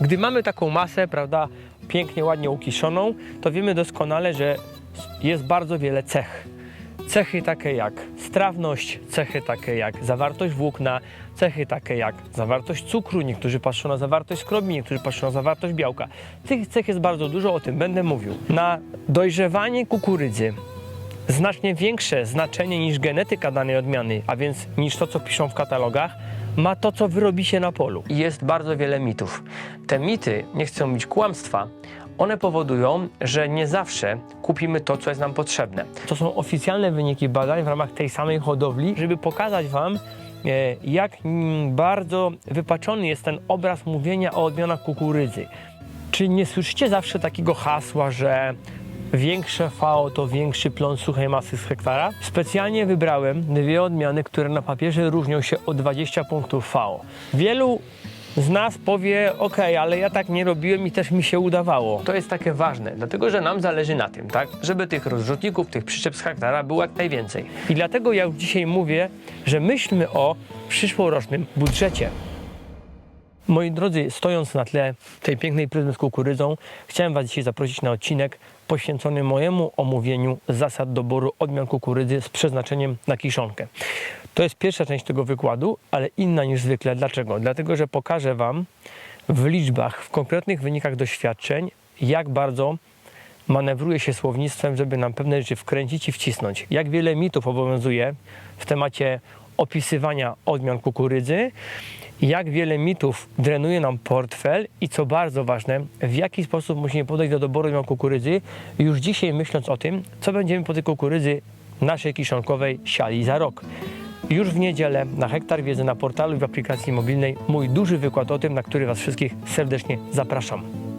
Gdy mamy taką masę, prawda, pięknie, ładnie ukiszoną, to wiemy doskonale, że jest bardzo wiele cech. Cechy takie jak strawność, cechy takie jak zawartość włókna, cechy takie jak zawartość cukru, niektórzy patrzą na zawartość skrobi, niektórzy patrzą na zawartość białka. Tych cech jest bardzo dużo, o tym będę mówił. Na dojrzewanie kukurydzy znacznie większe znaczenie niż genetyka danej odmiany, a więc niż to, co piszą w katalogach, ma to, co wyrobi się na polu. I jest bardzo wiele mitów. Te mity nie chcą być kłamstwa. One powodują, że nie zawsze kupimy to, co jest nam potrzebne. To są oficjalne wyniki badań w ramach tej samej hodowli, żeby pokazać Wam, e, jak bardzo wypaczony jest ten obraz mówienia o odmianach kukurydzy. Czy nie słyszycie zawsze takiego hasła, że większe FAO to większy plon suchej masy z hektara? Specjalnie wybrałem dwie odmiany, które na papierze różnią się o 20 punktów FAO. Wielu z nas powie, ok, ale ja tak nie robiłem i też mi się udawało. To jest takie ważne, dlatego że nam zależy na tym, tak, żeby tych rozrzutników, tych przyczep z hektara było jak najwięcej. I dlatego ja już dzisiaj mówię, że myślmy o przyszłorocznym budżecie. Moi drodzy, stojąc na tle tej pięknej pryzmy z kukurydzą, chciałem Was dzisiaj zaprosić na odcinek poświęcony mojemu omówieniu zasad doboru odmian kukurydzy z przeznaczeniem na kiszonkę. To jest pierwsza część tego wykładu, ale inna niż zwykle. Dlaczego? Dlatego, że pokażę Wam w liczbach, w konkretnych wynikach doświadczeń, jak bardzo manewruje się słownictwem, żeby nam pewne rzeczy wkręcić i wcisnąć. Jak wiele mitów obowiązuje w temacie opisywania odmian kukurydzy, jak wiele mitów drenuje nam portfel i co bardzo ważne, w jaki sposób musimy podejść do doboru odmian kukurydzy, już dzisiaj myśląc o tym, co będziemy po tej kukurydzy naszej kiszonkowej siali za rok. Już w niedzielę na Hektar Wiedzy na portalu i w aplikacji mobilnej mój duży wykład o tym, na który Was wszystkich serdecznie zapraszam.